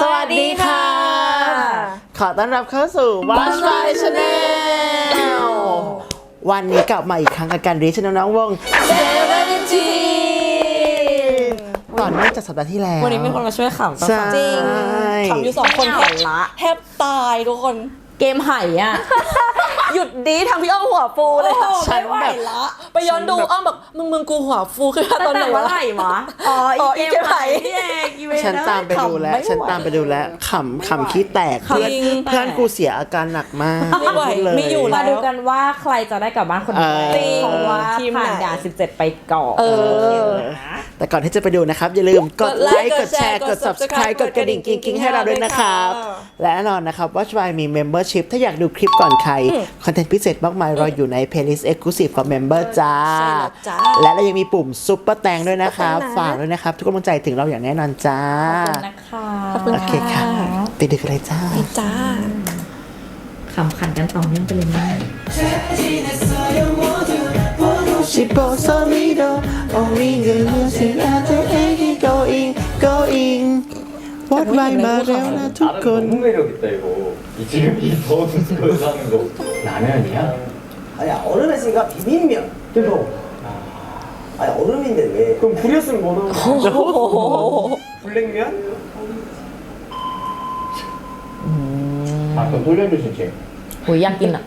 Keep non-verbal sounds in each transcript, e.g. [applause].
สวัสดีค่ะ ขอต้อนรับเข้าสู่ Watch My Channel วันนี้กลับมาอีกครั้งกับการรีชแนลน้องวง Seventeen ต่อเนื่องจากสัปดาห์ที่แล้ววันนี้มีคนมาช่วยขำปะใช่จริงขำอยู่สองคนไม่แทเอาบละแทบตายทุกคน เกมไห่อะ หยุดดีทำพี่อ้อมหัวฟูเลยอะฉันไม่ไหวแบบละไปย้อนดูอ้อมแบบมึงมึงกูหัวฟูขึ้นมาตตั้อนงไหนแต่เมื่อวะไหร่วะอ๋ออ๋ออีอีเกเกมมไห่ไห่นี่เองอีเวนต์ฉันตามไปดูแล้วขำไม่ไหวฉันตามไปดูแล้วขำขำขี้แตกเพื่อนจริงเพื่อนกูเสียอาการหนักมากไม่ไหวพูดเลยไม่อยู่แล้มาวดูกันว่าใครจะได้กลับบ้านคนแรเออกเพราะว่าทีมไหนผ่านด่าน17 ไปก่อนเออแต่ก่อนที่จะไปดูนะครับ อย่าลืมกดไลค์กดแชร์กด subscribe กดกระดิ่งกิ๊งๆให้เราด้วยนะครับ และแน่นอนนะครับ Watch by มี membership ถ้าอยากดูคลิปก่อนใครคอนเทนต์พิเศษมากมายรออยู่ใน playlist exclusive ของ member จ้า ใช่แล้วจ้าและเรายังมีปุ่มซุปเปอร์แตงด้วยนะครับขอบคุณนะ ฝากด้วยนะครับ ทุกกำลังใจถึงเราอย่างแน่นอนจ้า ขอบคุณนะคะขอบคุณ โอเคค่ะไปดูกันเลยจ้าจ้า ขำขันกันต่อเนื่องไปเลยนะชิโบโซมิโดโอวิงเ What my 마레오나 너무 두콘 매력있다 이거. 이 지금 이 더운 거에서 하는 거. 라면이야? 아니야 얼음에 있으니까 비빔면. 대박 아니 얼음인데 왜? 그럼 불이었으면 뭐라고 [laughs] 블랙면? 음. 아 그럼 돌려주시지 Ủa giặt gì nè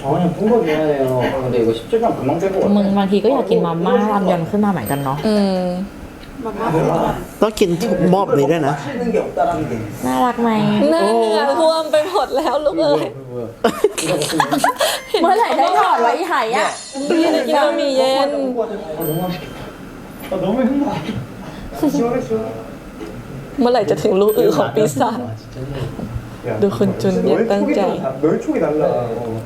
저는 풍선 줘야 돼요. 근데 이거 17gram 금방 뗄것 같아 Mình mà khi có giặt gì mà ma làm dần khi ma mẹ cần nó Ừ ามยอนขึ้นมาเหมือนกันเนาะ อืม ต้องกินทุกมอบนี้ด้วยนะ 맛있는 게 없다라는 게 น่ารักไหม หน้าเหงื่อท่วมไปหมดแล้วลูกเอ้ย 뭐야 เมื่อไหร่ได้ถอดไว้อีไห่อะ นี่จะกินบะหมี่เย็น 아 너무 맛있겠다 아 너무 행복 시원해 시원해 เมื่อไหร่จะถึงลูกอือของปีศาจ 아 진짜 너 건전 약간 짜이. 멸촉이 달라 어.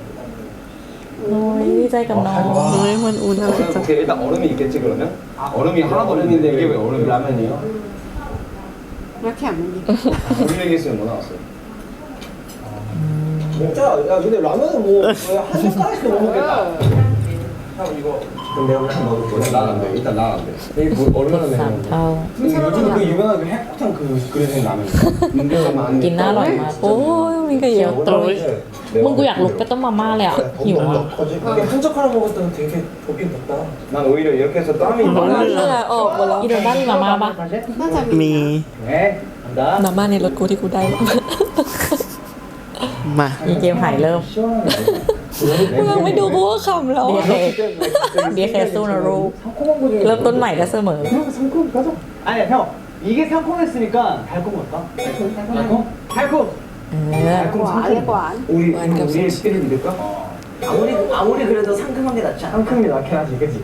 어, 너무 인위적이가 와. 너무 넓은 운항을 저는 했죠. 오케이, 일단 얼음이 있겠지 그러면? 아, 얼음이 하나도 없는데 이게 왜 얼음이 라면이요? 이렇게 안 먹니? 아, 우리 얘기했으면 뭐 나왔어요? 아, 먹자. 야, 근데 라면은 뭐, 거의 한 숟가락씩 먹겠다. 아. 형, 이거. 그럼 내가 그냥 먹을게 일단 난안 돼. 일단 난안 돼. 이게 뭐 얼마나 สาม 매운 เท่า 요즘 그 유명한 그 핵폭탄 그 그려진 라면. 민폐하면 안 กินน่าอร่อยมาก โอ้ยมันก็เยอะ โตยมึงกูอยากลุกไปต้มมาม่าเลยอ่ะหิวอ่ะ 근데 한 젓가락 먹었더니 되게 덥긴 덥다 난 오히려 이렇게 해서 땀이 เหงื่อออกหมดแล้ว อีโดนบ้านมีมาม่าปะ 맞아 มี 네. 간다. มาม่าในรถกูที่กูได้มา มา มีเกมไห่เริ่ม มึงไม่ดูกูก็ขำแล้ว ดี อะ เคดีเคสู้นะรูกเริ่มต้นใหม่ได้เสมอ 아니야 형. 이게 상콤했으니까 달콤 할까? 달콤? 달콤? 달콤. เออ 과, 과. 우리 우리 스킬을 믿을까? 아무리 아무리 그래도 상큼한 게 낫지 않아? 상큼이 낫긴 하지, 그지?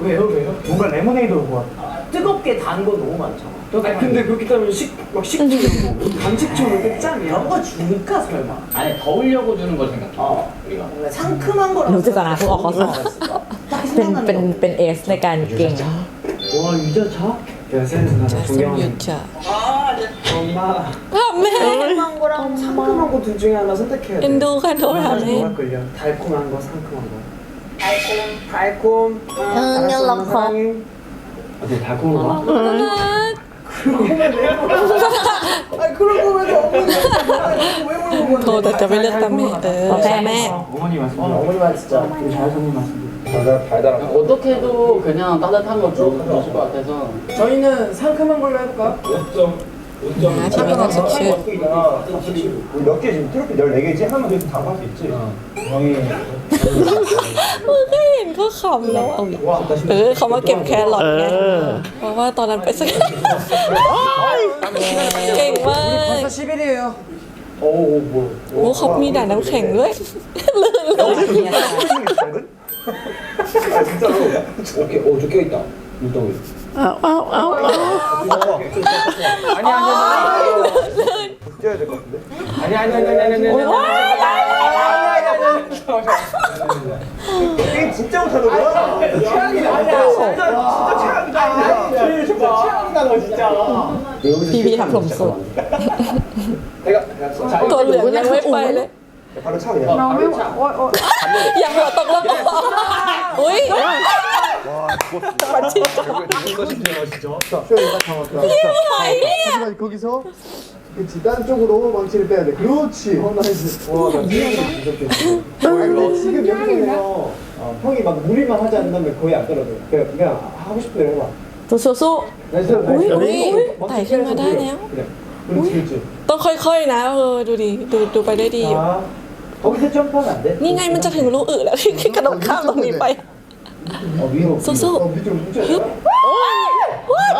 왜요, 왜요? 뭔가 레모네이드로 좋아. 뜨겁게 단 거 너무 많잖아 아니 근데 그렇게 따면 식막 식초고 간식초로 그 짠이야. 이런 거 주니까 설마 아니 더우려고 주는 걸 생각해 어 우리가 뭔가 상큼한 거랑 รู้จักนะพวกออกข้อสอบ เป็นเป็นเป็นเอสในการเก่ง 와 유자차? 내가 세상에서 가장 สมยุท 존경하는 ธ์จ้ะ 엄마 ทำแม่ 상큼한 거랑 상큼한 거 둘 중에 하나 선택해야 돼 เอ็นดูกันโทรทำแม่ 뭐 할걸요? 달콤한 거, 상큼한 거 달콤 달콤 응, 연락 줘. 어디 달콤한 거? 아니 그런 거왜 그런 거왜 더 대답을렸다며. 다음에 어머니 말씀. 어머니만 진짜 자연스님 말씀. 달달. 어떻게 해도 그냥 따뜻한 거좀 주실 것 같아서 저희는 상큼한 걸로 해볼까? 5점 ที่มีนักศึกษา 몇개 지금 트로피 14개지? 하면 그래도 다 할 수 있지? 형이 มึงก็เห็นเขาขำแล้วเอาอีกเออเขามาเก็บแครอท เอ ไง อ เพราะว่าตอนนั้นไปสักเก่งมาก 11이에요 오, 오, 뭐. โอ้เขามีด่านน้ำแข็งด้วยลื่นเลย 아, 진짜로? 오케이, 오, 저 껴있다. 운동. 아니 아니 아니. 뛰어야 될 것 같은데. 아니 아니 아니 아니 아니. 아니, 아니, 아니, 아니. 게임 진짜 못하는구나. 최악이다. 진짜 최악이다. 최악이다 너 진짜. 비비 한 없어. 내가 자, 또 그냥 왜 빨래? วเหลืองยังไม่ไปเลย 바로 차 그냥. 너무 어, 어. ยังหัวตกแล้วอุ้ย 이거 진짜 맛있죠? 수영이가 잡았다. 하지만 거기서 그치 딴 쪽으로 망치를 빼야 돼 그렇지 어 나이스 와나 지금 지금 여기서 어, 형이 막 무리만 하지 않는다면 거의 안 떨어져 그냥, 그냥 하고 싶은 대로 해봐 สู้สู้ 나이스 우이, 나이스 우이, 우이. 망치 다시 빼면서 하나 무려. 하네요. 그래 그렇지 그렇지 ๆต้องค่อยๆนะเออดูดิดูดูไปได้ดีอยู่ 자 거기서 점프하면 안 돼? นี่ไงมันจะถึงลูกอึแล้วที่กระโดดข้ามตรงนี้ไป 어 위로 쏘쏘. 어 위로 위로 흡. ว้ายว้าย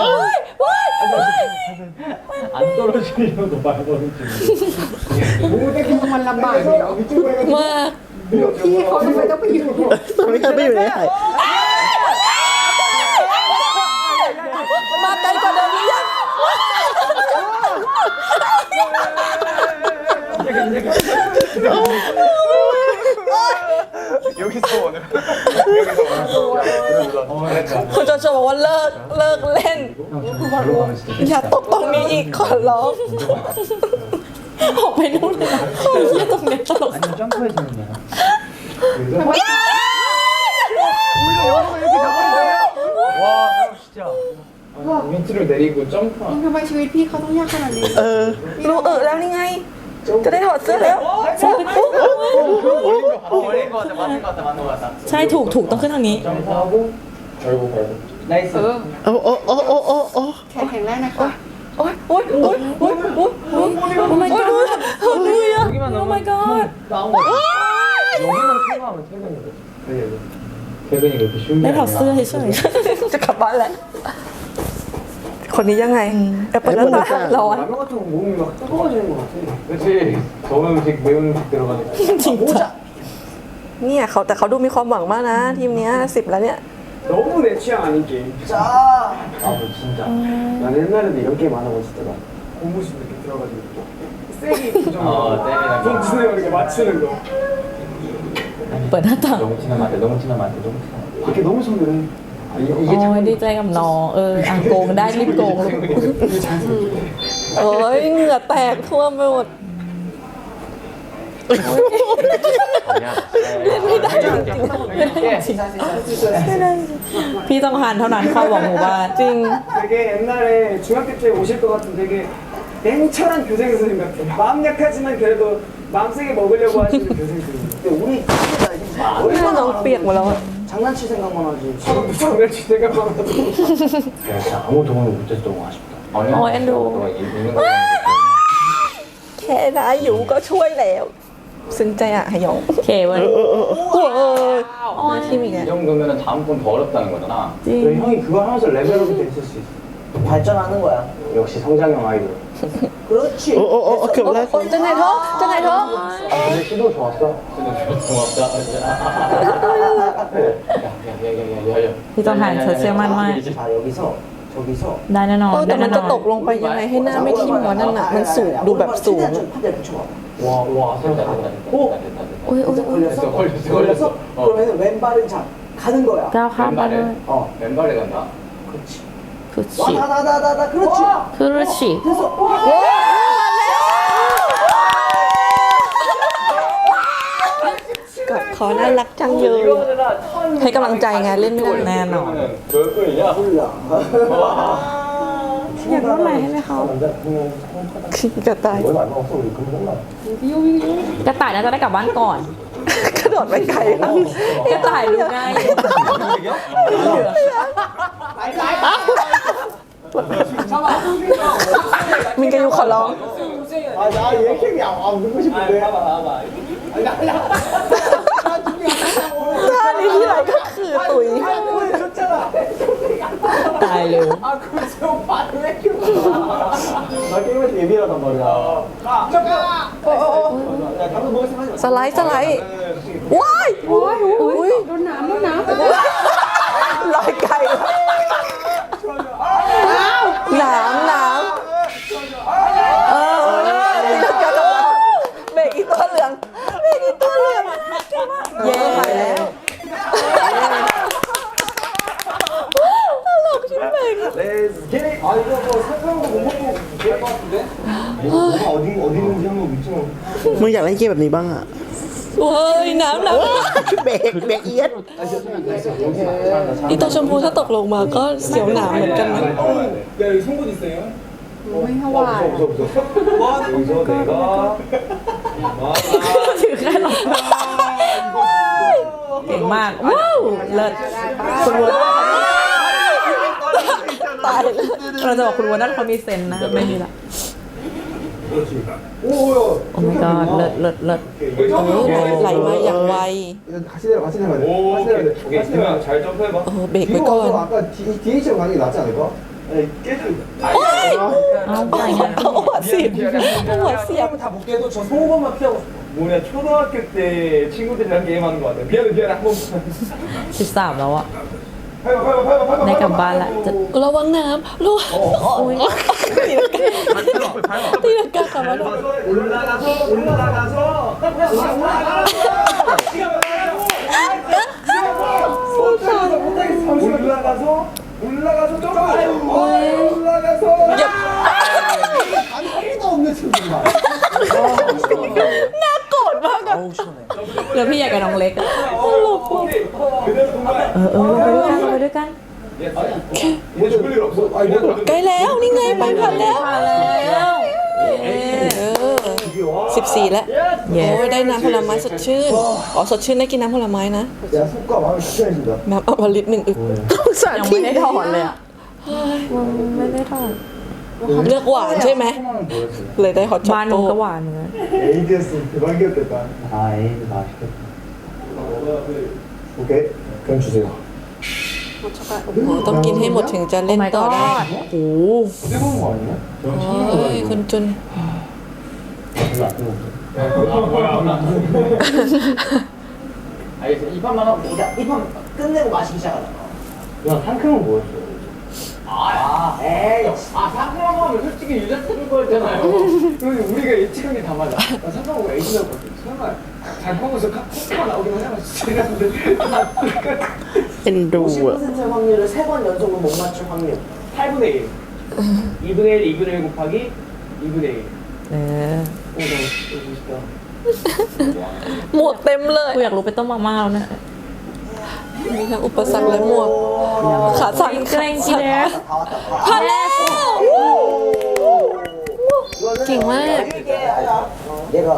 ว้ายว้าย 안 떨어지려고 말거는 지금. 몸을 땡기고 มันลำบากเดี๋ยว 위쪽으로 해가지고 มาก พี่เขาทำไมต้องไปอยู่ ตอนนี้ฉันไม่อยู่ในไหน มาไกลกว่าเดิม ิม หรือยัง 여기서 오늘 คุณโจโจบอกว่าเลิกเลิกเล่น อย่าตกตรงนี้อีกขอร้องออกไปนู่นเลยนะโอ้ยเหี้ยตรงเนี้ยตลก 아니면 점프해주는 거야. 와, 진짜. 밑으로 내리고 점프. ทำไมชีวิตพี่เขาต้องยากขนาดนี้ เออ รู้เออแล้วนี่ไง จะได้ถอดเสื้อแล้ว 어, 올린 거 같아, 맞는 거 같아, 맞는 거 같아. ใช่ถูกถูกต้องขึ้นทางนี้ 점프하고 걸고 걸고 나이스. โอ้โอ้โอ้โอ้โอ้โอ้ แข็งแข็งแรงนะคะ โอ๊ยโอ๊ยโอ๊ยโอ๊ยโอ๊ยโอ๊ยโอ้ my god โอ้ยอะ 여기만 Oh 넘으면 my god 나온 거 여기만 통과하면 퇴근인 거지 퇴근이 그렇게 쉬운 게 ได้ถอด 아니야 เสื้อเฉย จะกลับบ้านแล้ว คนนี้ยังไงแอปเปิลนั่นนะร้อน 라면 같은 거 몸이 막 뜨거워지는 거 같아 그렇지 더운 음식 매운 음식 들어가니까 ๆจริงจัง เนี่ยเขาแต่เขาดูมีความหวังมากนะ ทีมเนี้ยสิบแล้วเนี่ย 너무 내 취향 아닌 게임 짜! 아뭐 진짜 난 옛날에도 이런 게임 안 하고 있었더라 고무신 이렇게 들어가지고 세게 고정하고 어, 때리는 거. 던지는 거 이렇게 맞추는 거 เปิดหน้าต่าง 너무 티나면 안 돼, 너무 티나면 안 돼, 너무 티나면 안 돼. 이렇게 너무 손을 해 아, 이게, โอ้ 이게 ยดีใจกับน้องเอออ่ะโกงได้รีบโกงลูก 이게 자연스럽게 โอ้ยเหงื่อแตกทั่วไปหมด 네. ไม่ได้จริง พี่ต้องหันเท่านั้นเข้าบอกหมู่บ้าน จริง 되게 옛날에 중학교 때 오실 것 같은 되게 냉철한 교생 선생님 같아요. 마음 약하지만 그래도 마음 세게 먹으려고 하시는 교생 선생님. 근데 우리หน้าน้องเปียกหมดแล้วอะ 장난칠 생각만 하지. [laughs] 장난칠 생각만 하지. [laughs] 네, 아무 도움을 못했던 거 아쉽다. 아니, 어, 엘로. 걔나 요가 좋아해요. 승자야 아영. 개월. [laughs] 우와. 어, 어, 팀이네. 이 정도면 다음 건 더 어렵다는 거잖아. 네. 그래, 형이 그걸 하면서 레벨업이 됐을 수 있어. 발전하는 거야. 역시 성장형 아이돌. 그렇지. โอ้โอ้โอ้เกือบแล้ว โอ้ยจะไหนท้องจะไหนท้อง 근데 시도 좋았어. 고맙다. 야야야야야야. พี่ต้องหันเธอเชื่อมั่นมาก 자, 여기서 저기서 ได้แน่นอน เออแต่ ได้ มั แน่ น น จะ อน ตกลงไปยังไงให้หน้าไม่ทิ่มวะนั่นน่ะ มันสูงดูแบบสูง 최대한 좀 파대 붙여봐. 와, 와, 됐다, 됐다. 됐다, 오, 됐다, 됐다. โอ้ยโอ้ย 이제 걸렸어? 걸렸어, 걸렸어, 걸렸어? 어. 그러면 왼발은 자, 가는 거야. ก้าวข้ามไปเลย 어, 왼발에 간다. 그렇지. คือ 와, ฉี 나, 나, 나, 나, 나, 그렇지. คือฉี 됐어. กับขอน่ารักจังเลย ให้กำลังใจไงเล่นไม่ได้ แน่นอน 몇 분이냐? 몰라. อยากรู้อะไรให้ไหมเขา 남자 그냥 กระต่าย 얼마 안 남았어. 우리 금방 끝나. กระต่ายน่าจะได้กลับบ้านก่อน ก ระโดดไปไกลมาก กระต่ายดูง่าย มินกายูขอร้อง 아, 나 얘기 안, 안 듣고 싶은데. ท่านี้ที่ไรก็คือตุ๋ย 줬잖아. ต ายเร็ว 아, 그래서 말을 왜 이렇게 나 게임에서 예민하단 말이야. 가! 어, 어, 어. 야, 당근 먹을 생각하지 마. สไลด์สไลด์ว้ายโอ้ยอุ้ย โดนน้ำโดนน้ ลอยไกลหนามหนาม มึงอยากเล่นเกมแบบนี้บ้างอะ เฮ้ยหนามหนาม เบรกเบรกเอียด อีตัวชมพูถ้าตกลงมาก็เสียวหนามเหมือนกันนะ 야, 여기 송곳 있어요. ไม่ถวาย 무서워 무서워 여기서 내가 아, ถือแค่หรอเก่งมาก ว้าว เลิศคุณวัวตายเลยเราจะบอกคุณวัวนั่นเขามีเซนนะ ไม่มีละ 그렇지 오야 โอ้ my god เลิศเลิศเลิศ โอ้ยไหลมาอย่างไว 이거 같이 내려 같이 내려야 돼 오 같이 오케이 내려야 돼 오케이 같이 내려야 그러면 돼 잘 점프해봐 เออเบรกไว้ 뒤로 ก่อน 와서 아까 D, DH로 가는 게 낫지 않을까? 아니 깨져 เอาไปงั้น เอาหัวเสียบเอาหัวเสียบ 다 못 깨도 저 송곳만 피하고 뭐냐 초등학교 때 친구들이랑 게임하는 거 같아 미안해 미안해 한 번만 สิบสามแล้วอะ 팔봐 팔봐 팔봐 팔봐 ได้กลับบ้านละจะ ระวังน้ำระวังตีลังกาตีลังกากลับมาด้วย 올라가서 올라가서 올라가서 올라가서 점프 올라가서 아니 하나도 없네 친구가 มากอะเหลือพี่ใหญ่กับน้องเล็กอะตลกว่ะเออเออลงไปด้วยกันลงไปด้วยกันใกล้แล้วนี่ไงไปผ่านแล้วมาแล้วเออสิบสี่แล้วโอ้ยได้น้ำผลไม้สดชื่นอ๋อสดชื่นได้กินน้ำผลไม้นะน้ำเอามาลิตรหนึ่งอึก ยังไม่ได้ถอนเลยอะ มันไม่ได้ถอด เลือกหวานใช่ไหม เลยได้ฮอตช็อ บ้า ต นหนู โต้ ก็หวานเหมือนกัน 에이드였으면 대박이었겠다 아 에이드 맛있겠다 오케이 그럼 주세요 โอ้ต้องกินให้หมดถึงจะเล่น Oh my ต่อได้ god โอ้ 뜨거운 거 아니야? โอ้ยคนจน 별로 안 뜨거운데 아 뭐야 알겠어 [laughs] 이 판만 하고 보자 이판 끝내고 마시기 시작하자. 야 상큼은 뭐였어? 아, 에이. 아 상상하고 하면 솔직히 유자 찍을 거였잖아요 그런데 우리가 예측한 게 다 맞아 나 상큼하고 에이드였거든 설마 잘 먹어서 카- 코코가 나오긴 하잖아 진짜 이랬는데 เป็นดูอะ 50% 확률을 세 번 연속으로 못 맞출 확률. 8분의 1 2분의 1 2분의 1 곱하기 2분의 1 เออ 오, 나 이거 멋있다. หมวกเต็มเลย กูอยากรู้ไปต้มมาม่าแล้วเนี่ย มีทั้งอุปสรรคและหมวก ขาสั่น เกรงกีเดส 다 왔다. 다 ผ่านแล้ว 이거는 เก่งมาก 이게 얘가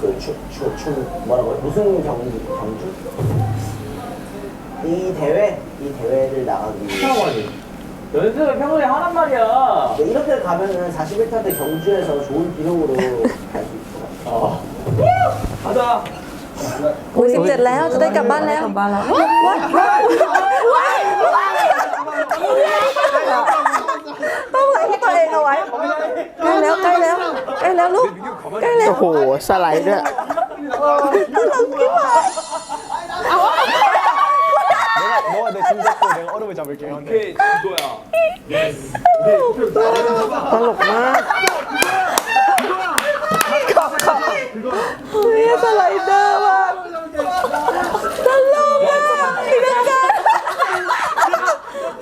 그추추추 뭐라고 해? 무슨 경기 경주? 이 대회 이 대회를 나가기 위해 연습을 평소에 하란 말이야. 근데 이렇게 가면은 41타 때 경주에서 좋은 기록으로 갈 수 있을 것 같아. 가자. อุ้ยสิบเจ็ดแล้วจะได้กลับบ้านแล้ว กลับบ้านแล้ว ต้องไหลให้ตัวเองเอาไว้ใกล้แล้วใกล้แล้วใกล้แล้วลูกใกล้แล้ว โอ้โห สไลด์ด้วย 너가 내 짐잡고 내가 얼음을 잡을게 오케이, 그거야. ตลกมาก นี่สไลเดอร์มากตลกมากตีลังกา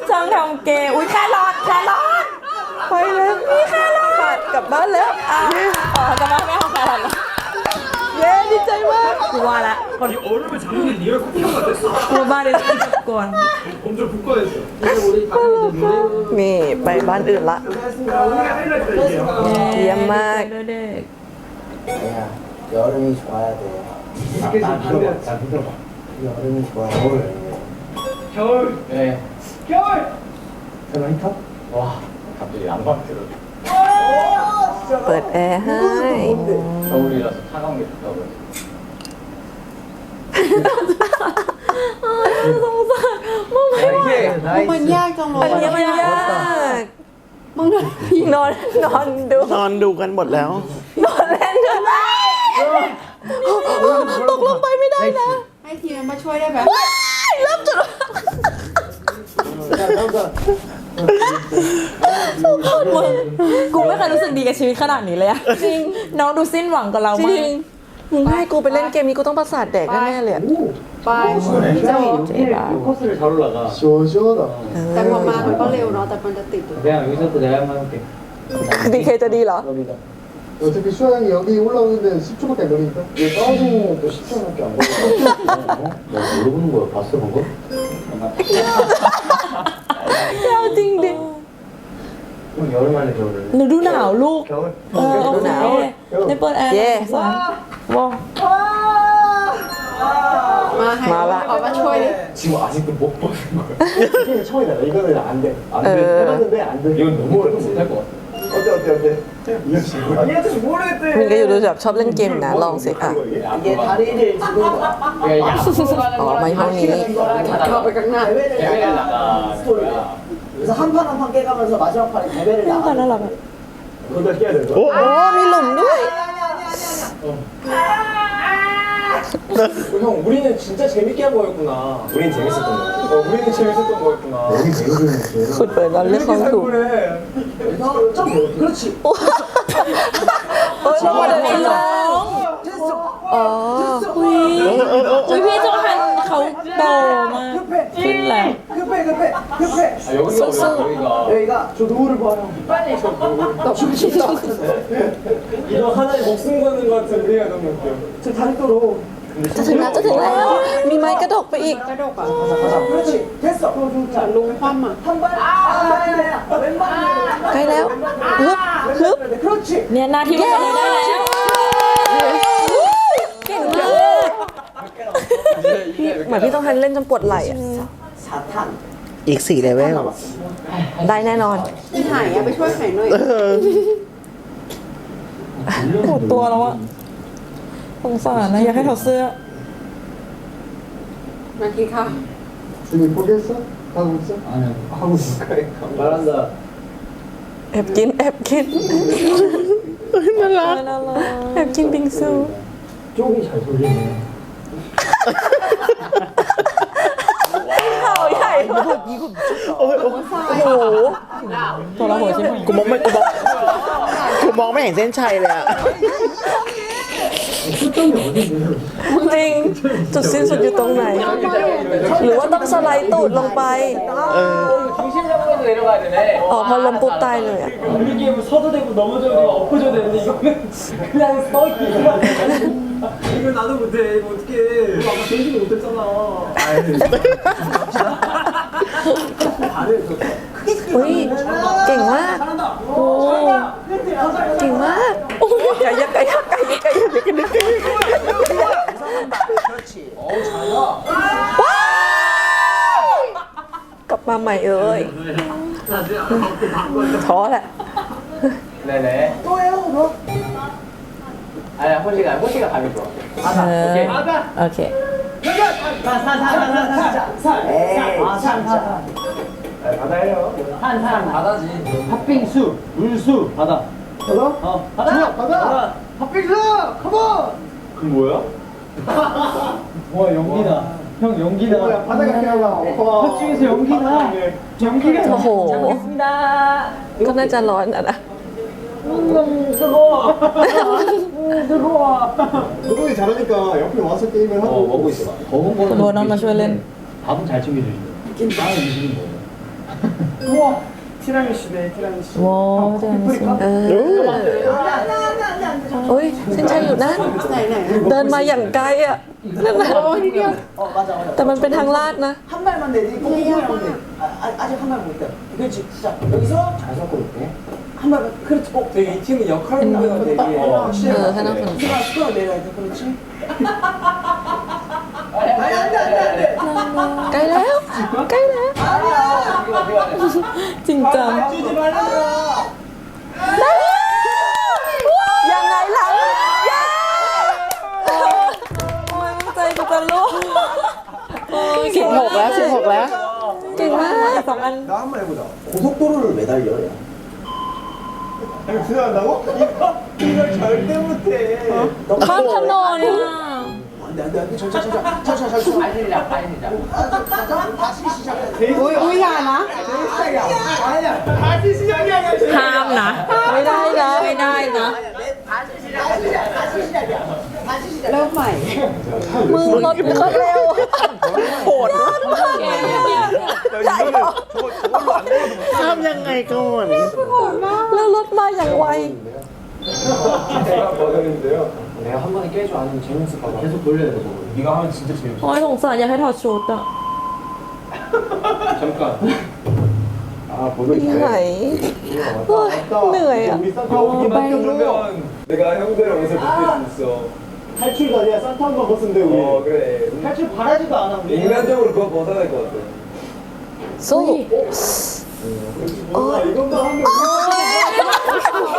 ช่างทำเกย์อุ้ยแครอทแครอท ไปแล้วนี่ค่ะขาดกลับบ้านแล้วอ่ะ อ๋อกลับบ้านไม่เอาแครอทแล้ว เย้ดีใจมาก กูว่าละคน 얼음을 잡는 게 리얼 코코가 됐어. กูบ้านดิฉันกวน 엄청 굳건했어. นี่ไปบ้านอื่นละ เยี่ยมมาก เด็ก 아니야 여름이 좋아야 돼. 스케줄 들어봐 잘 들어봐 여름이 좋아야 돼. 겨울. 네. 겨울. 설마 히터? 와, 갑자기 안방 들어. เปิดแอร์ให้ 겨울이라서 차가운 게 좋다고 해서. มันยากจังเล อัน ย นี้มันยาก มึงดู นอนนอนดู นอนดูกันหมดแล้ว นอนเล่นด้วย ตกลงไปไม่ได้นะ ให้ทีมมาช่วยได้ไหม เริ่มจุด กูไม่เคยรู้สึกดีกับชีวิตขนาดนี้เลยอะจริง น้องดูสิ้นหวังกับเรา จ มา ริ ก งมึงให้กูไปเล่นเกมนี้กูต้องประสาทแดกแน่ๆเลยอะ ไปพี่โจ 코스를 잘 올라가. 시원시원하다 แต่พอมามันก็เร็วเนาะแต่มันจะติดอยู่ 그냥 여기서도 내가 한번 해볼게. ดีเคจะดีเหรอ 여기다 어차피 수영이 여기 올라오는데 10초밖에 안 걸리니까 이게 떨어지는 것도 10초밖에 안 걸려. 내가 뭐, 물어보는 거야. 봤어, 방금? Theo thiên 그럼 여름 할래, 겨울을? Lu nào luôn 겨울? Ờ, ok 마라 아마 초이 지금 아직도 못 보는 거야. [laughs] 이게 처음이다. 이거는 안 돼. 안 돼. 해봤는데 안 돼. 이건 너무 어려워 못할 것 같아. 어때 어때 어때 이거 지금 얘한테 모르겠대 มินก็อยู่ดูแบบชอบเล่นเกมนะลองสิอ่ะ 이게 다리를 지금 그러니까 야구로 가는 อ๋อมาห้องนี้ เข้าไปข้างหน้า 대회를 대회를 나가 나가 스토리가 그래서 한 판 한 판 깨가면서 마지막 판에 대회를 น่า 나가 รักอะ 거기다 끼야 되는 거야 โอ้มีหลุมด้วย 형 우리는 진짜 재밌게 한 거였구나. 우린 재밌었던 거. 어, 우리는 재밌었던 거였구나. 왜 날래 상수 그렇지. 얼굴을 몰라 어 회전한 가옥도 급해. 급해 급해 급해. 아, 여기가 어디야? 여기가. 여기가 저 노을을 봐요. 빨리 저 노을. 나 죽겠다. 이거 하나에 목숨 거는 것 같은 우리가 너무 웃겨 저 다리도로 จะถึงแล้วจะถึงแล้ว มีไม้กระดกไปอีก กระดกอ่ะ 가자 그렇지 됐어 จะลุงคว่ำอ่ะ 한발 아, 왼발이 ใกล้แล้วฮึบฮึบ 그렇지 เนี่ยหน้าที่มันจะได้แล้ว เก่งมากเหมือนพี่ต้องทันเล่นจนปวดไหล่อะ 4탄 อีกสี่เลเวล ได้แน่นอน อีหายอ่ะไปช่วยหายหน่อย เออ ปวดตัวแล้วอะสงสารนะอยากให้ถอดเสื้อ มาทีค่ะ 지금 포기했어? 하고 있어? 아니야 하고 있을 거야 말한다 แอบกินแอบกินน่ารัก น่ารัก แอบกินบิงซู 쪽이 잘 돌리네 เขาใหญ่มาก โอ้ยโอ้ย โอ้โห ตัวเราหัวใช่ไหม กูมองไม่กูมองกูมองไม่เห็นเส้นชัยเลยอะ จริง จุดสิ้นสุดอยู่ตรงไหน หรือว่าต้องสไลด์ตูดลงไป 중심 잡으면서 내려가야 되네 อ๋อพอลมปุ๊บตายเลยอะ 우리 게임은 서도 되고 넘어져도 되고 엎어져도 되는데 이거는 그냥 써있기만 이거 나도 못해 이거 어떡해 아까 정신이 못했잖아 อุ้ยเก่งมาก โอ้เก่งมากไก่ยักษ์ไก่ยักษ์ไก่ยักษ์ไก่ยักษ์ไก่ยักษ์ไก่ยักษ์ว้าวกลับมาใหม่เอ้ยท้อแหละ 네네 또 해요 그럼 아니야 호시가 호시가 감이 좋아 เออโอเค 바다예요 산산 바다지 팥빙수 물수 바다 바다? 어 바다 바다 팥빙수 컴온 그 뭐야? [laughs] 와 연기다 형 연기다 뭐야 바다가 피어나 팥빙수 연기다 연기가 โอ้โห 잘먹겠습니다 ก็น่าจะร้อนอ่ะนะ 음, 뜨거워 음, 뜨거워 노동이 잘하니까 옆에 와서 게임을 하고 먹고 있어 먹은 คุณโบนัสมาช่วยเล่น 밥은 잘 챙겨주신다 다른 음식은 뭐야? 우와 [laughs] 티라미슈네 티라미슈 โว้เจอนี่สิ เออโอ้ยเส้นชัยอยู่นั่น ไหนไหน เดินมาอย่างไกลอ่ะนั่นน่ะ 어 맞아 맞아 แต่มันเป็นทางลาดนะ 한 발만 내리 꽁꽁이랑 내 아, 아, 아직 한 발 못 돼. 그렇지 자 여기서 잘 섞고 있대 한 발만 그렇지 꼭 되게 이 팀은 역할분배가 되게 어, 확실해. 어, 하나 분. 수가 수가 내려야 돼 그렇지 아니 안돼 안돼 안돼 ใกล้แล้ว ใกล้แล้ว จริงจัง 주지 말라고 ยังไงล่ะเย้ โอ้ยมันใจกูจะลุกโอ้ย สิบหกแล้วสิบหกแล้ว เก่งมาก สองอัน 나 한 번 해보자 고속도로를 매달려 야 이거 들어간다고? 이거 이걸 절대 못해 ข้ามถนนอ่ะ 안돼 안돼 안돼 천천히 천천히 천천히 천천히 빨리 시작 빨리 시작 다시 시작해 อุ้ยอุ้ยอย่านะ 시작이야 아니야 다시 시작이야 ห้ามนะ ไม่ได้นะ ไม่ได้นะ 다시 시작 다시 시작 다시 시작이야 다시 시작 เริ่มใหม่ มือรถก็เร็ว โหด ข้ามยังไงก่อน แล้วรถมาอย่างไว 제가 버전인데요 내가 한 번에 깨줘 아니면 재밌을까 봐 계속 돌려야 돼 저거 네가 하면 진짜 재밌어 โอ้ยสงสารอยากให้ถอดชุดอ่ะ 잠깐 아 아 번호기 ไหน 잘해. 맞다. 느려요. 우리 산타 어, 오기만 빨리. 그러면 내가 형들이랑 옷을 벗길 수 있어. 탈출도 아니야. 산타 한번 벗으면 돼 우리. 어 그래. 탈출 바라지도 않아 우리. 인간적으로 그거 벗어야 될 것 같아. สู้ 몰라 이것만 하면.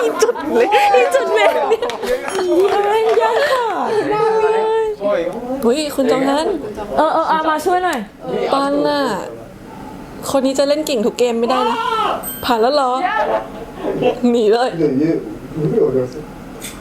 อีจุดเลยอีจุดเมนเนี่ย เล่นยากค่ะ 저 이거 อุ้ยคุณจองฮัน เออเออเอามาช่วยหน่อย ปันน่ะ คนนี้จะเล่นเก่งทุกเกมไม่ได้นะ ผ่านแล้วเหรอ หนีเลย 근데 얘 되게 어려웠어.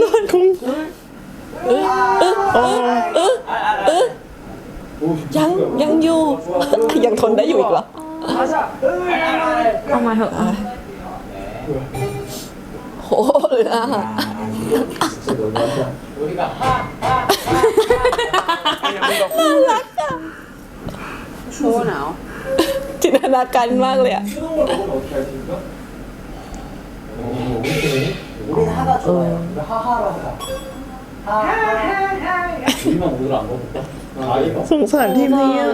ลุ้นคุ้งยังยังอยู่ยังทนได้อยู่อีกเหรอเอามาเถอะโอะโหเหลือโชว์หนาวจินตนาการมากเลยอะ 수동으로 먹으면 어떻게 할 수 있어? 우리는 하가 좋아요. 우리 하하로 하자. 우리만 오늘 안 먹을까? 아 이거 สงสารทีมนี้อะ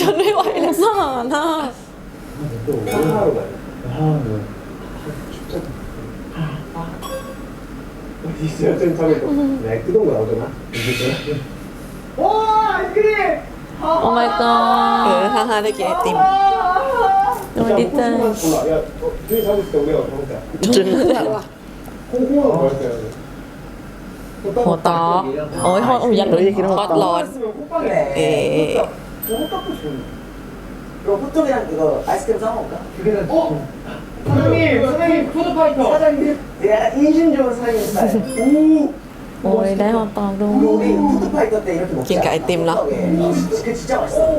จนไม่ไหวแล้วสอนอ่ะ 하하로 가요. 하하로. 있어요 좀 참을 거. 네 뜨거운 거 나오잖아. 와 아이스크림. โอ้ my เออ god ฮ่าฮ่าได้กินไอติม โอ้ยดีใจ 콩콩만 골라. 야 어, 둘이 잡을 때 우리가 먹자. จึงแ 홍콩어는 뭐였어요? 호떡. 어, 형, 음, 약간 너희 얘기를 호떡. 호떡. 있으면 호빵이네. 예. 호떡. 저 호떡도 좋은데. 이거 호떡이랑 이거 아이스크림 싸 먹을까? 어? 사장님, 사장님, 푸드파이터. 사장님, 내가 인심 좋은 사장님 오. โอ้ยได้หอมตอกด้วยกินกับไอติมเหรอ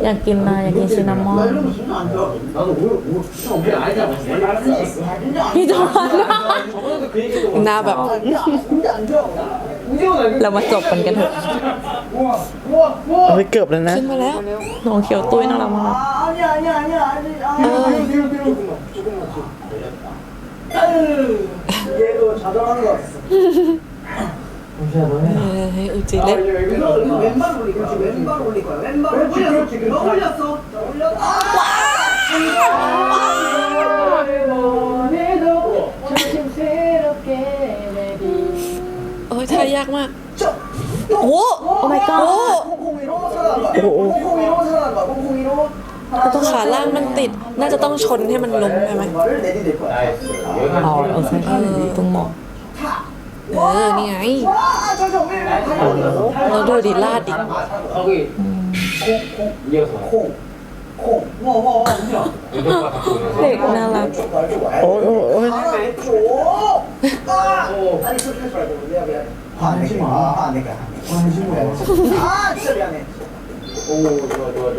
อยากกินนะอยากกินซินนามอนพี่จอนหน้าแบบ เรามาจบกันกันเถอะเฮ้ยเกือบแล้วนะ ขึ้นมาแล้วน้องเขียวตุ้ยน่ารักมากเออ 아, 이제 이거 여기서 이거 왼발 올릴 거야. 왼발 올릴 거야. 왼발 그렇지, 올렸어. 그렇지, 그렇지. 너 올렸어. 자, 올렸어.โอ้ยท่ายากมาก 저, โอ้ โอ้ my god โอ้ 콩콩이로 살아난 거야. 콩콩이로 살아난 거야. 콩콩이로. ขาล่างมันติด น่าจะต้องชนให้มันล้มใช่ไหม 왼발을 내디딜 거야. อ๋อเออใช่ตรงหมอก เออ นี่ไงเราดูดิลาดดิเด็กน่ารักโอ้โหโอ้ย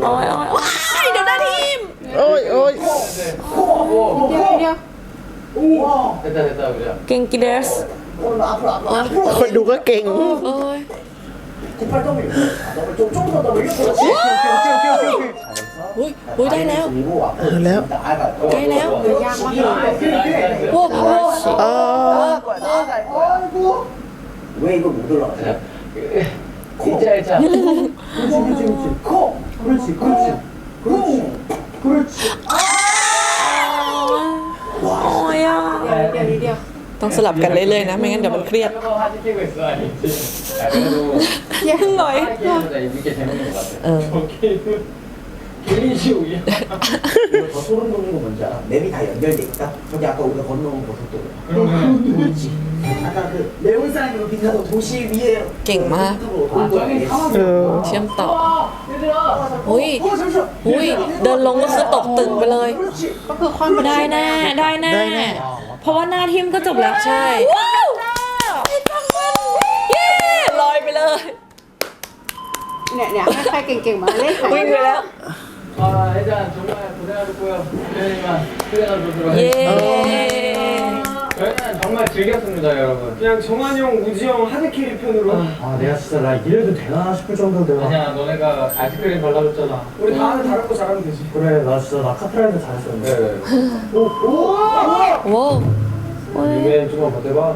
โอ้ยโอ้ยเดี๋ยวหน้าทีมโอ้ยโอ้ยเดี๋ยวเดี๋ยว เก่งกิเดส 오늘 앞으로, 앞으로, 앞으로. คนดูก็เก่ง โอ้ย 뒷발 W. 아, 너무 좀, 좀더 W. 그렇지. อุ้ยอุ้ยได้แล้ว 그리고 앞으로. 아, 그래요? 나아가. ใกล้แล้ว ยากมาก โอ้โห อ๋อ 아이고. 왜 이걸 못 올라가지? 진짜 진짜 그렇지, 그렇지, 그렇지. 코. 그렇지, 그렇지. 그렇지. 그렇지. โ ต้องสลับกันเรื่อยๆนะ ไม่งั้นเดี๋ยวมันเครียด 저거 사진 찍고 있어 아니지 아, 그래도 หน่อย 생각보다 이게 재밌는 것 같아 เออ 개인시 우리 더 소름 돋는 거 뭔지 알아? 맵이 다 연결돼 있다? 저기 아까 우리가 건너온 고속도로. 그러면 그렇지. 아까 그 레온사인으로 빛나던 도시 위에 เก่งมาก 온 거야. เออ เชื่อมต่อ 얘들아 อุ้ย 어, 잠시만. อุ้ย เดินลงก็คือตกตึกไปเลย 그렇지. ก็คือความ ได้แน่ได้แน่ ได้แน่ เพราะว่าหน้าทีมก็จบแล้ว ใช่ว้าวเย้ลอยไปเลย เนี่ยเนี่ยให้ใครเก่งๆมาเล่นหาย วิ่งไปแล้ว 아 일단 정말 고생하셨고요. 저희만 수고하셨도록 เย้ 즐겼습니다, 여러분. 그냥 정한이 형, 우지 형 하드캐리 편으로 아 내가 진짜 나 이래도 되나 싶을 정도로 내가 아니야, 너네가 아이스크림 발라줬잖아. 우리 다음에 다른 거 잘하면 되지 그래 나 진짜 나 카트라이더 잘했었는데 네. 오 유엔 좀만 버텨봐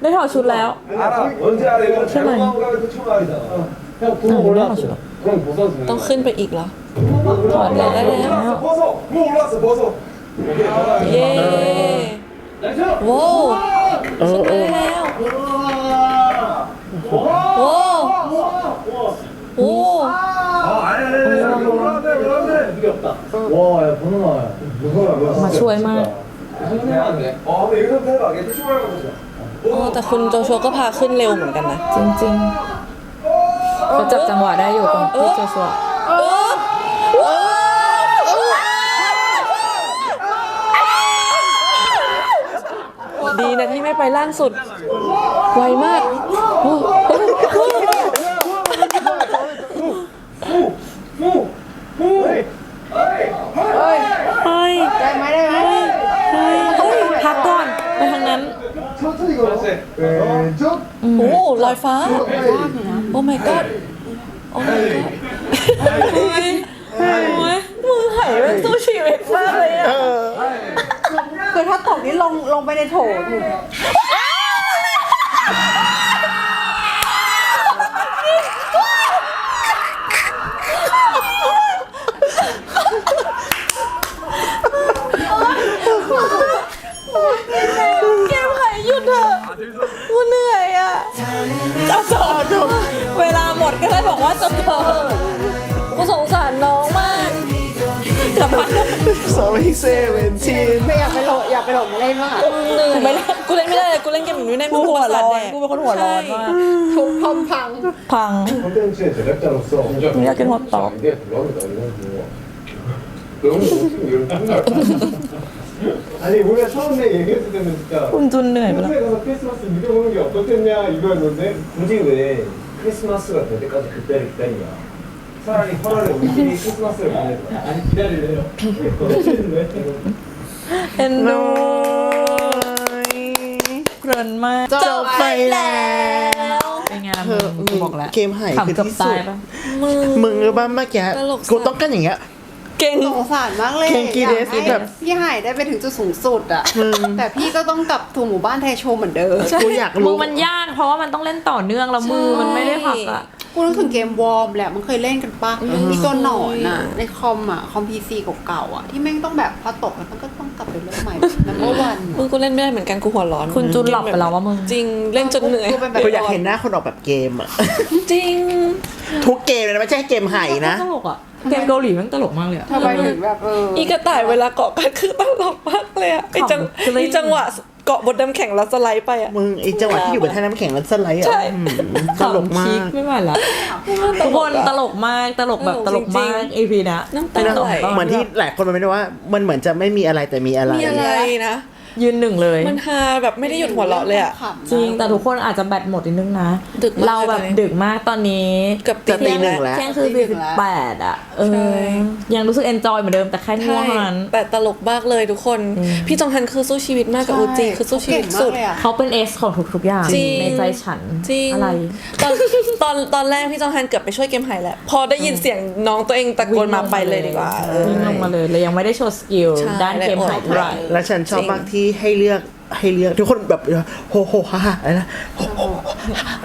ได้ถอดชุดแล้ว 알아 언제 알아 이거 잘못하고 가면 또 처음 알이잖아 형 그거 몰랐어. 그럼 벗어도 ต้องขึ้นไปอีกเหรอ ถอดแล้ว 올라왔어 벗어 뭐 올라왔어 벗어 오케이 봐봐 เย้ว้าว เออเออ แล้วว้าวโอ้ 아 아니 아니 아니 올라왔네 올라왔네 이게 없다. 와야 번호나 무서워 มาช่วยมาก 선생님한테. 어 근데 여기서부터 해봐 얘 대충 하는 거보자 โอ้แต่คุณโจชัวก็พาขึ้นเร็วเหมือนกันนะ จริงๆเขาจับจังหวะได้อยู่ตรงที่โจชัว ดีนะที่ไม่ไปล่างสุด ไวมากโอ้เฮ้ยได้ไหมได้ไหมเฮ้ยเฮ้ยพักก่อนไปทางนั้น 왼쪽 โอ้ลอยฟ้า โอ้ my god โอ้ my god โอ้ นี่ลงลงไปในโถอยู่เกมหายหยุดเถอะกูเหนื่อยอะ จะจบเวล กลับมา sorry seventeen ไม่อยากไปโหลดอยากไปโหลดมาเล่นมาก เหนื่อยไม่เล่นกูเล่นไม่ได้เลยกูเล่นเกมแบบนี้ไม่ได้ กูหัวร้อน แดก กูเป็นคนหัวร้อนมาก ทุกพอมพัง พัง 콘텐츠의 제작자로서 อยากกินฮอตดอก 이게 대박이다 이건 뭐 너무 어떻게 이런 생각 아니 우리가 처음에 얘기했을 때는 진짜 คุณจุนเหนื่อยไปแล้ว 평소에 가서 크리스마스 누려보는 게 어떻겠냐 이거였는데 굳이 왜 크리스마스가 될 때까지 그때를 기다리냐 さらに掘られを右に動きますよね。あれ左だよ。เอ็นดูเกริ่นมากจบไปแล้ว เป็นไงธอมึงบอกแล้วเกมหายคือขำที่สุดปะมึง มึงรือบ้านเมื่อกี้กูต้องกันอย่างเงี้ย เก่ง สงสารมากเลยเก่งกียาเดสกใแบบพี่หายได้ไปถึงจุดสูงสุดอะแต่พี่ก็ต้องกลับถูหมู่บ้านแทยโชว์เหมือนเดิม กูอยากมึรู้ งมันยากเพราะว่ามันต้องเล่นต่อเนื่องแล้วมือมันไม่ได้พักอะ กูนึกถึงเกมวอร์มแหละมันเคยเล่นกันปะมีตัวหนอนอะ ในคอมอะ คอมพีซีเก่าๆอะ ที่แม่งต้องแบบพอตกแล้วมันก็ต้องกลับไปเริ่มใหม่นัมเบอร์วันมึงกูเล่นไม่ได้เหมือนกันกูหัวร้อน คุณจุนหลับไปแล้วว่ามึง จริงเล่นจนเหนื่อยกูเป็นแบบกูอยากเห็นหน้าคนออกแบบเกมอะจริง ทุกเกมเลยนะไม่ใช่เกมไห่นะตลกอะเกมเกาหลีมันตลกมากเลยอะทำไมถึงแบบเอออีกระต่ายเวลาเกาะกันคือตลกมากเลยอะไอจังขำกลิ้งไอจังหวะ เกาะบนน้ำแข็งแล้วสไลด์ไปอะมึงไอจังหวะที่อยู่บนท่าน้ำแข็งแล้วสไลด์อะใช่ อืมตลกมาขำพีคก ไม่ไหวละทุกคนตลกมากตลกแบบตลกมาก EP เนี้ยน้ำตาไหล เหมือนที่หลายคนมันไม่ได้ว่า มันเหมือนจะไม่มีอะไรแต่มีอะไร มีอะไรนะ ยืนหนึ่งเลย มันฮาแบบไม่ได้หยุดหัวเราะเลยอะ ขำนะจริงแต่ทุกคนอาจจะแบตหมดนิดนึงนะ ดึกมากเราแบบตอนนี้ดึกมากตอนนี้เกือบจะตีหนึ่งแล้ว เที่ยงคือสี่สิบแปดอะ เอใช่ อ ยังรู้สึกเอนจอยเหมือนเดิมแต่แค่ง่วงเท่านั้น แต่ตลกมากเลยทุกคน พี่จองฮันคือสู้ชีวิตมากกับอูจีคือสู้ชีวิตสุด เก่งมากเลยอะ เขาเป็นเอสของทุกๆอย่างจริง ในใจฉันจริงอะไร ตอนตอนตอนแรกพี่จองฮันเกือบไปช่วยเกมไฮแหละพอได้ยินเสียงน้องตัวเองตะโกนมาไปเลยดีกว่าเออ วิ่งลงมาเลยเลยยังไม่ได้โชว์สกิลใช่ด้านเกมเลยอดหายเท่าไหร่ แล้วฉันชอบมากที่ให้เลือกให้เลือกทุกคนแบบโฮโฮฮ่าฮ่าอะไรนะโฮโฮ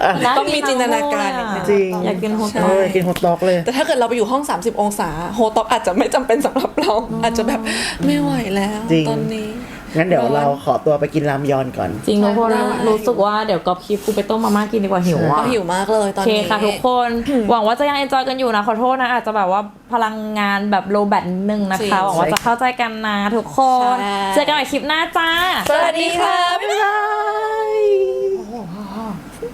อะต้องมีจินตนาการนิดนึงจริงอยากกินโฮใช่ตเออกินฮอตดอกเลย แต่ถ้าเกิดเราไปอยู่ห้อง 30 องศา โฮต็อกอาจจะไม่จำเป็นสำหรับเรา อาจจะแบบไม่ไหวแล้วจริงตอนนี้ งั้นเดี๋ยวเราขอตัวไปกินรามยอนก่อน จริงทุกคนได้ รู้สึกว่าเดี๋ยวกอบคลิปกูไปต้มมาม่ากินดีกว่าหิวก็อะ หิวมากเลยตโออนเคนี้ ค่ะทุกคน หวังว่าจะยังเอนจอยกันอยู่นะ ขอโทษนะ อาจจะแบบว่าพลังงานแบบโลแบตนิดนึงนะจริคะ ง หวังว่าจะเข้าใจกันนะทุกคน ใช่ เจอกันใหม่คลิปหน้าจ้า สวัสดีค่ะ บ๊ายบาย